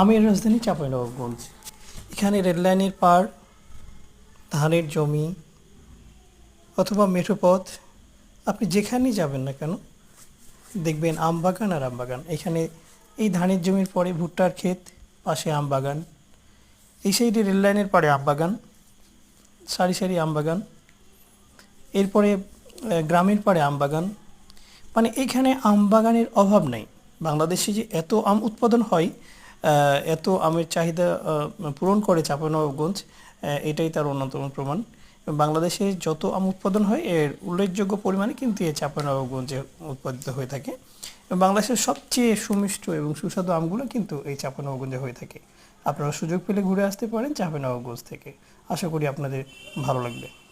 আমের রাজধানী চাঁপাইনবাবগঞ্জ এখানে রেললাইনের পার, ধানের জমি অথবা মেঠোপথ, আপনি যেখানেই যাবেন না কেন, দেখবেন আম বাগান আর আম বাগান এখানে এই ধানের জমির পরে ভুট্টার ক্ষেত, পাশে আম বাগান এই সাইডে রেললাইনের পাড়ে আম বাগান সারি সারি আম বাগান এরপরে গ্রামের পাড়ে আম বাগান মানে এখানে আম বাগানের অভাব নেই। বাংলাদেশে যে এত আম উৎপাদন হয় এত আমের চাহিদা পূরণ করে চাঁপাইনবাবগঞ্জ আহ, এটাই তার অন্যতম প্রমাণ। বাংলাদেশে যত আম উৎপাদন হয় এর উল্লেখযোগ্য পরিমাণে কিন্তু এই চাঁপাইনবাবগঞ্জে উৎপাদিত হয়ে থাকে। বাংলাদেশের সবচেয়ে সুমিষ্ট এবং সুস্বাদু আমগুলো কিন্তু এই চাঁপাইনবাবগঞ্জে হয়ে থাকে। আপনারা সুযোগ পেলে ঘুরে আসতে পারেন চাঁপাইনবাবগঞ্জ থেকে। আশা করি আপনাদের ভালো লাগবে।